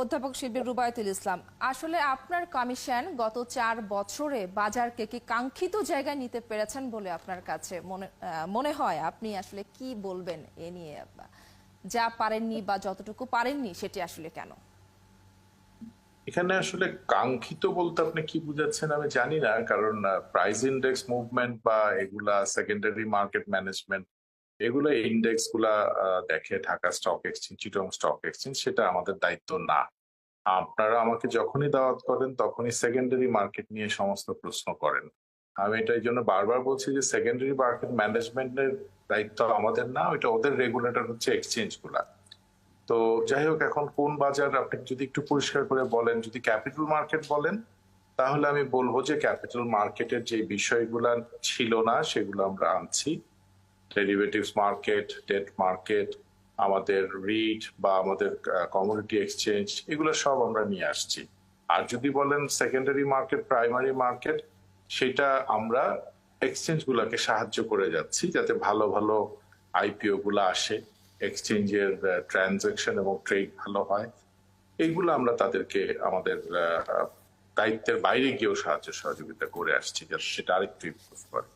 অধ্যাপক শিল্পী রুবায়তুল ইসলাম, আসলে আপনার কমিশন গত চার বছরে বাজারকে কি কাঙ্ক্ষিত জায়গায় নিতে পেরেছেন বলে আপনার কাছে মনে হয়? আপনি আসলে কি বলবেন এ নিয়ে? যা পারেননি বা যতটুকু পারেননি, সেটি আসলে কেন? এখানে আসলে কাঙ্ক্ষিত বলতে আপনি কি বুঝাচ্ছেন আমি জানি না, কারণ প্রাইস ইন্ডেক্স মুভমেন্ট বা এগুলা সেকেন্ডারি মার্কেট ম্যানেজমেন্ট এগুলো ইন্ডেক্সগুলা দেখে Dhaka stock exchange Chittagong stock exchange, সেটা আমাদের দায়িত্ব না। আপনারা আমাকে যখনই দাওয়াত করেন, তখনই সেকেন্ডারি মার্কেট নিয়ে সমস্ত প্রশ্ন করেন। আমি এটা এই জন্য বারবার বলছি যে সেকেন্ডারি মার্কেট ম্যানেজমেন্টের দায়িত্ব আমাদের না, ওইটা ওদের রেগুলেটর হচ্ছে এক্সচেঞ্জগুলা তো যাই হোক, এখন কোন বাজার আপনি যদি একটু পরিষ্কার করে বলেন, যদি ক্যাপিটাল মার্কেট বলেন, তাহলে আমি বলব যে ক্যাপিটাল মার্কেটের যে বিষয়গুলো ছিল না, সেগুলো আমরা আনছি। ডেরিভেটিভস মার্কেট ডেট মার্কেট আমাদের রিট বা আমাদের কমোডিটি এক্সচেঞ্জ এগুলো সব আমরা নিয়ে আসছি। আর যদি বলেন সেকেন্ডারি মার্কেট প্রাইমারি মার্কেট সেটা আমরা এক্সচেঞ্জ গুলাকে সাহায্য করে যাচ্ছি যাতে ভালো ভালো আইপিও গুলো আসে এক্সচেঞ্জের ট্রানজাকশন এবং ট্রেড ভালো হয়। এইগুলো আমরা তাদেরকে আমাদের দায়িত্বের বাইরে গিয়েও সাহায্য সহযোগিতা করে আসছি যাতে সেটা আরেকটু ইমপ্রুভ করে।